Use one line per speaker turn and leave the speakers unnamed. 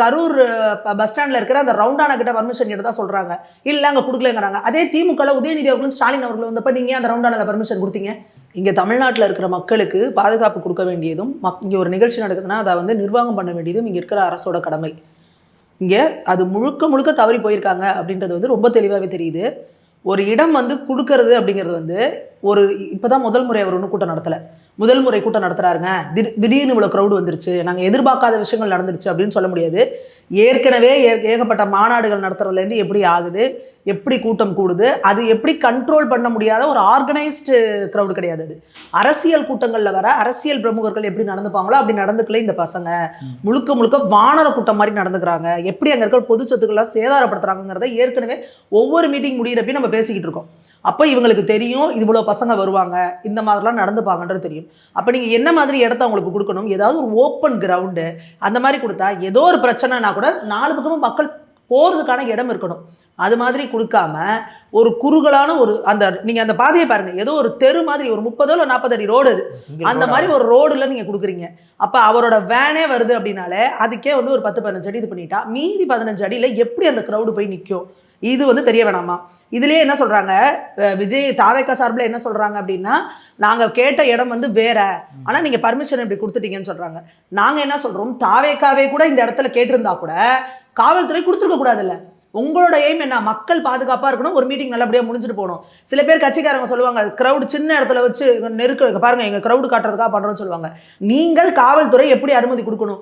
Karur bus ஸ்டாண்டில் இருக்கிற அந்த ரவுண்டான கிட்ட பர்மிஷன் கேட்டு தான் சொல்றாங்க. இல்லை அங்கே கொடுக்கலங்கிறாங்க. அதே திமுக உதயநிதி அவர்களும் ஸ்டாலின் அவர்களும் வந்தப்ப நீங்க அந்த ரவுண்டான பர்மிஷன் கொடுத்தீங்க? இங்கே தமிழ்நாட்டில் இருக்கிற மக்களுக்கு பாதுகாப்பு கொடுக்க வேண்டியதும் மக் இங்கே ஒரு நிகழ்ச்சி நடக்குதுன்னா அதை வந்து நிர்வாகம் பண்ண வேண்டியதும் இங்கே இருக்கிற அரசோட கடமை. இங்கே அது முழுக்க முழுக்க தவறி போயிருக்காங்க அப்படின்றது வந்து ரொம்ப தெளிவாகவே தெரியுது. ஒரு இடம் வந்து கொடுக்கறது அப்படிங்கிறது வந்து ஒரு இப்பதான் முதல் முறை அவர் ஒன்றும் கூட்டம் நடத்தலை. முதல் முறை கூட்டம் நடத்துறாருங்க. திடீர் திடீர்னு இவ்வளோ க்ரௌடு வந்துருச்சு. நாங்கள் எதிர்பார்க்காத விஷயங்கள் நடந்துருச்சு அப்படின்னு சொல்ல முடியாது. ஏற்கனவே ஏகப்பட்ட மாநாடுகள் நடத்துறதுலேருந்து எப்படி ஆகுது எப்படி கூட்டம் கூடுது அது எப்படி கண்ட்ரோல் பண்ண முடியாத ஒரு ஆர்கனைஸ்டு க்ரௌடு கிடையாது அது. அரசியல் கூட்டங்களில் வர அரசியல் பிரமுகர்கள் எப்படி நடந்துப்பாங்களோ அப்படி நடந்துக்கல இந்த பசங்க. முழுக்க முழுக்க வானர கூட்டம் மாதிரி நடந்துக்கிறாங்க. எப்படி அங்கே இருக்கிற பொது சொத்துக்கள்லாம் சேதாரப்படுத்துறாங்கிறத ஏற்கனவே ஒவ்வொரு மீட்டிங் முடியிறப்பையும் நம்ம பேசிக்கிட்டு இருக்கோம். அப்போ இவங்களுக்கு தெரியும் இவ்வளோ பசங்க வருவாங்க இந்த மாதிரிலாம் நடந்துப்பாங்கன்றது தெரியும். அப்போ நீங்கள் என்ன மாதிரி இடத்த அவங்களுக்கு கொடுக்கணும்? ஏதாவது ஒரு ஓப்பன் கிரவுண்டு அந்த மாதிரி கொடுத்தா ஏதோ ஒரு பிரச்சனைனா கூட நாலு பக்கமும் மக்கள் போகிறதுக்கான இடம் இருக்கணும். அது மாதிரி கொடுக்காம ஒரு குறுகலான ஒரு அந்த நீங்கள் அந்த பாதையை பாருங்க. ஏதோ ஒரு தெரு மாதிரி ஒரு முப்பதோ இல்லை நாற்பது அடி ரோடு அது. அந்த மாதிரி ஒரு ரோடுல நீங்க கொடுக்குறீங்க. அப்ப அவரோட வேனே வருது அப்படின்னாலே அதுக்கே வந்து ஒரு பத்து பதினஞ்சு அடி இது பண்ணிட்டா மீதி பதினஞ்சு அடியில எப்படி அந்த க்ரௌடு போய் நிற்கும் இது வந்து தெரிய வேணாமா? இதுலயே என்ன சொல்றாங்க? விஜய் தாவேக்கா சார்பில் என்ன சொல்றாங்க அப்படின்னா நாங்கள் கேட்ட இடம் வந்து வேற. ஆனால் நீங்கள் பர்மிஷன் இப்படி கொடுத்துட்டீங்கன்னு சொல்றாங்க. நாங்கள் என்ன சொல்றோம்? தாவேக்காவே கூட இந்த இடத்துல கேட்டிருந்தா கூட காவல்துறை கொடுத்துருக்க கூடாதுல்ல. உங்களோட எய்ம் என்ன? மக்கள் பாதுகாப்பாக இருக்கணும். ஒரு மீட்டிங் நல்லபடியாக முடிஞ்சுட்டு போகணும். சில பேர் கட்சிக்காரங்க சொல்லுவாங்க க்ரௌடு சின்ன இடத்துல வச்சு நெருக்க பாருங்க எங்கள் க்ரௌடு காட்டுறதுக்காக பண்ணுறோம்னு சொல்லுவாங்க. நீங்கள் காவல்துறை எப்படி அனுமதி கொடுக்கணும்?